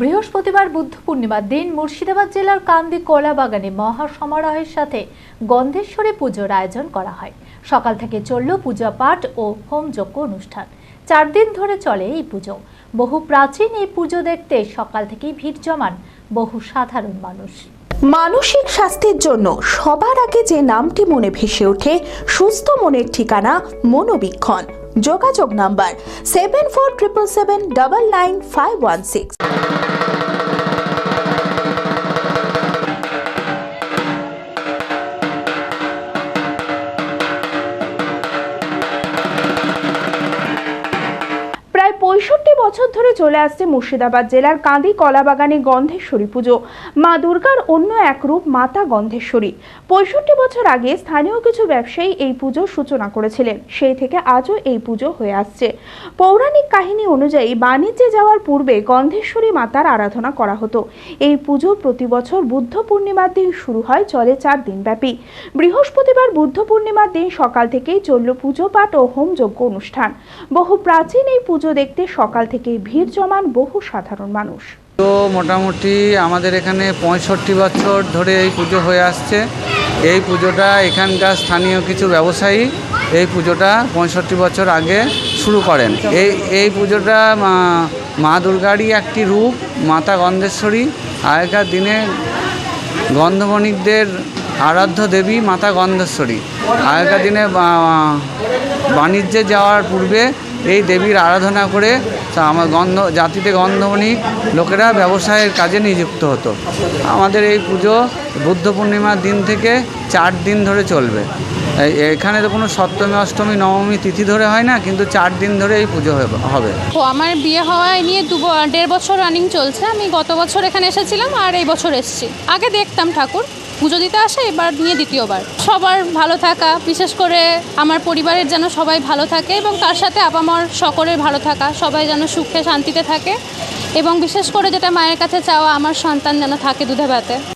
বৃহস্পতিবার বুদ্ধ পূর্ণিমার দিন মুর্শিদাবাদ জেলার কান্দি কলাবাগানে মহা সমারোহের সাথে গন্ধেশ্বরী পুজোর আয়োজন করা হয়। সকাল থেকে চলল পূজা পাঠ ও হোমযজ্ঞ অনুষ্ঠান। চার দিন ধরে চলে এই পুজো। বহু প্রাচীন এই পুজো দেখতে সকাল থেকেই ভিড় জমান বহু সাধারণ মানুষ। মানসিক স্বাস্থ্যের জন্য সবার আগে যে নামটি মনে ভেসে ওঠে, সুস্থ মনের ঠিকানা মনোবীক্ষণ। যোগাযোগ number seven four triple seven double nine five one six প্রায় পঁয়ষট্টি বছর ধরে চলে আসছে মুর্শিদাবাদ জেলার কাঁদি কলাবাগানে গন্ধেশ্বরী পুজো। মা দুর্গার অন্য এক রূপ মাতা গন্ধেশ্বরী। পঁয়ষট্টি বছর আগে স্থানীয় কিছু ব্যবসায়ী এই পুজোর সূচনা করেছিলেন। সেই থেকে আজও এই পুজো হয়ে আসছে। পৌরাণিক কাহিনী অনুযায়ী বাণিজ্যে যাওয়ার পূর্বে গন্ধেশ্বরী মাতার আরাধনা করা হতো। এই পুজো প্রতি বছর বুদ্ধ পূর্ণিমার দিন শুরু হয়, চলে চার দিন ব্যাপী বৃহস্পতিবার বুদ্ধ পূর্ণিমার দিন সকাল থেকেই চলল পুজো পাঠ ও হোমযজ্ঞ অনুষ্ঠান। বহু প্রাচীন এই পুজো দেখতে সকাল থেকেই ভিড় জমান বহু সাধারণ মানুষ। তো মোটামুটি আমাদের এখানে পঁয়ষট্টি বছর ধরে এই পুজো হয়ে আসছে। এই পুজোটা এখানকার স্থানীয় কিছু ব্যবসায়ী এই পুজোটা পঁয়ষট্টি বছর আগে শুরু করেন। এই এই পুজোটা মা- মা দুর্গারই একটি রূপ, মাতা গন্ধেশ্বরী, আগেকার দিনে গন্ধবণিকদের আরাধ্য দেবী মাতা গন্ধেশ্বরী। আগেকার দিনে বাণিজ্যে যাওয়ার পূর্বে এই দেবীর আরাধনা করে আমার গন্ধ, জাতিতে গন্ধবণিক লোকেরা ব্যবসায়ের কাজে নিযুক্ত হতো। আমাদের এই পুজো বুদ্ধ পূর্ণিমার দিন থেকে চার দিন ধরে চলবে। এখানে তো কোনো সপ্তমী, অষ্টমী, নবমী তিথি ধরে হয় না, কিন্তু চার দিন ধরে এই পুজো হবে- তো আমার বিয়ে হওয়ায় নিয়ে দু দেড় বছর রানিং চলছে। আমি গত বছর এখানে এসেছিলাম আর এই বছর এসেছি। আগে দেখতাম ঠাকুর। পুজো দিতে আসে, এবার নিয়ে দ্বিতীয়বার। সবার ভালো থাকা, বিশেষ করে আমার পরিবারের যেন সবাই ভালো থাকে এবং তার সাথে আপামার সকলের ভালো থাকা, সবাই যেন সুখে শান্তিতে থাকে এবং বিশেষ করে যেটা মায়ের কাছে চাওয়া, আমার সন্তান যেন থাকে দুধে ভাতে।